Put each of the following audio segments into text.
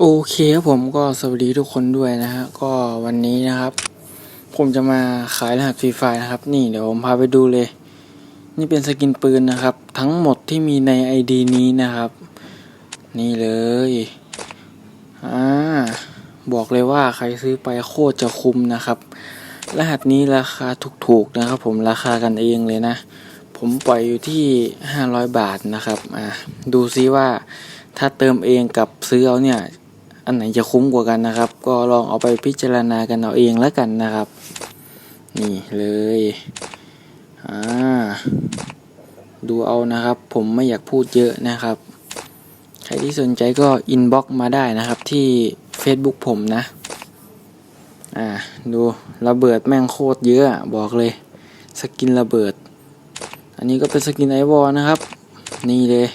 โอเคครับผมก็สวัสดีทุกคนด้วยนะฮะก็วันนี้นะครับ ผมจะมาขายรหัสฟรีไฟนะครับ นี่เดี๋ยวผมพาไปดูเลย นี่เป็นสกินปืนนะครับ ทั้งหมดที่มีใน ID นี้นะครับ นี่เลยอ่าบอกเลยว่าใครซื้อไปโคตรจะคุ้มนะครับ รหัสนี้ราคาถูกๆนะครับ ผมราคากันเองเลยนะ ผมปล่อยอยู่ที่ 500 บาทนะครับอ่าดูซิว่าถ้าเติมเองกับซื้อเอาเนี่ย อันไหนจะคุ้มกว่ากันนะครับ ก็ลองเอาไปพิจารณากันเอาเองแล้วกันนะครับ นี่เลยอ่าดูเอานะครับ ผมไม่อยากพูดเยอะนะครับ ใครที่สนใจก็อินบ็อกมาได้นะครับที่ Facebook ผมนะ อ่าดูระเบิดแม่งโคตรเยอะบอกเลย สกินระเบิด อันนี้ก็เป็นสกินไอวอลนะครับ นี่เลย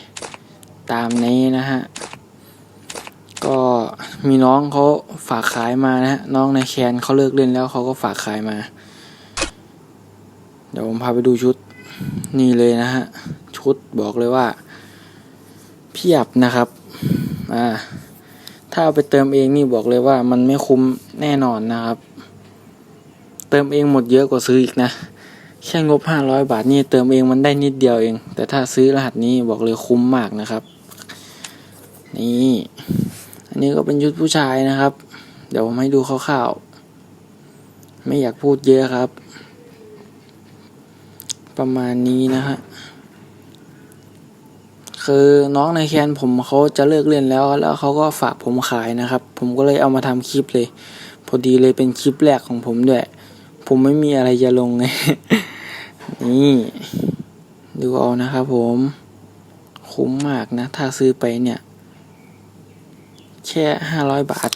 ตามนี้นะฮะ ก็มีน้องเขาฝากขายมานะฮะน้องในแคนเขาเลิกเล่นแล้วเขาก็ฝากขายมา เดี๋ยวผมพาไปดูชุดนี่เลยนะฮะ ชุดบอกเลยว่า เพียบนะครับ อ่า ถ้าเอาไปเติมเองนี่บอกเลยว่ามันไม่คุ้มแน่นอนนะครับ เติมเองหมดเยอะกว่าซื้ออีกนะ แค่งบ500บาทนี่เติมเองมันได้นิดเดียวเอง แต่ถ้าซื้อรหัสนี้บอกเลยคุ้มมากนะครับ นี่ นนี้ก็เป็นชุดผู้ชายนะครับ เดี๋ยวผมให้ดูคร่าวๆไม่อยากพูดเยอะครับ ประมาณนี้นะฮะคือน้องในแคนผมเขาจะเลิกเล่นแล้ว แล้วเขาก็ฝากผมขายนะครับ ผมก็เลยเอามาทำคลิปเลย พอดีเลยเป็นคลิปแรกของผมด้วย ผมไม่มีอะไรจะลงไงนี่ดูเอานะครับผม คุ้มมากนะ ถ้าซื้อไปเนี่ย แค่ห้าร้อยบาท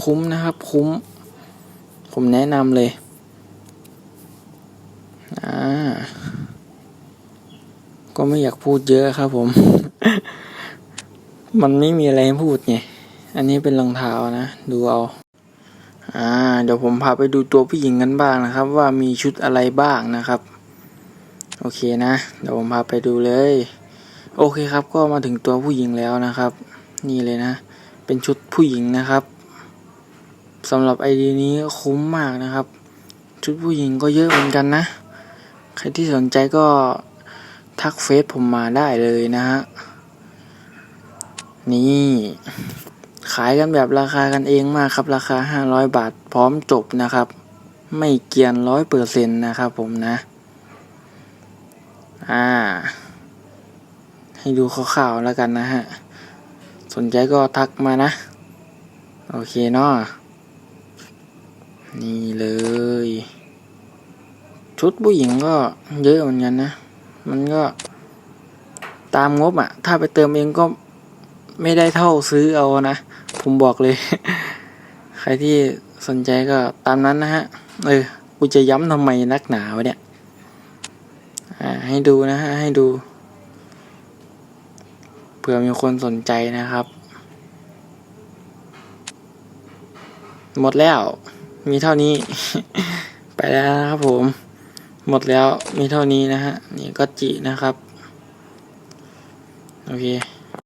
คุ้มนะครับ คุ้ม ผมแนะนำเลยอ่าก็ไม่อยากพูดเยอะครับผม มันไม่มีอะไรให้พูดไง อันนี้เป็นรองเท้านะ ดูเอา อ่า เดี๋ยวผมพาไปดูตัวผู้หญิงกันบ้างนะครับ ว่ามีชุดอะไรบ้างนะครับ โอเคนะ เดี๋ยวผมพาไปดูเลย โอเคครับ ก็มาถึงตัวผู้หญิงแล้วนะครับ นี่เลยนะ เป็นชุดผู้หญิงนะครับสำหรับไอดีนี้คุ้มมากนะครับ ชุดผู้หญิงก็เยอะเหมือนกันนะ ใครที่สนใจก็ทักเฟซผมมาได้เลยนะฮะ นี่ ขายกันแบบราคากันเองมากครับ ราคาห้าร้อยบาทพร้อมจบนะครับ ไม่เกียนร้อยเปอร์เซ็นต์นะครับผมนะ อ่า ให้ดูคร่าวๆแล้วกันนะฮะ สนใจก็ทักมานะ โอเคเนาะนี่เลย ชุดผู้หญิงก็เยอะเหมือนกันนะ มันก็ตามงบอะ่ะ ถ้าไปเติมเองก็ไม่ได้เท่าซื้อเอานะ ผมบอกเลย ใครที่สนใจก็ตามนั้นนะฮะ เออ กูจะย้ำทำไมนักหนาวะเนี่ย อ่า ให้ดูนะฮะ ให้ดู เผื่อมีคนสนใจนะครับ หมดแล้ว มีเท่านี้ ไปแล้วนะครับผม หมดแล้วมีเท่านี้นะฮะ นี่ก็จินะครับ โอเค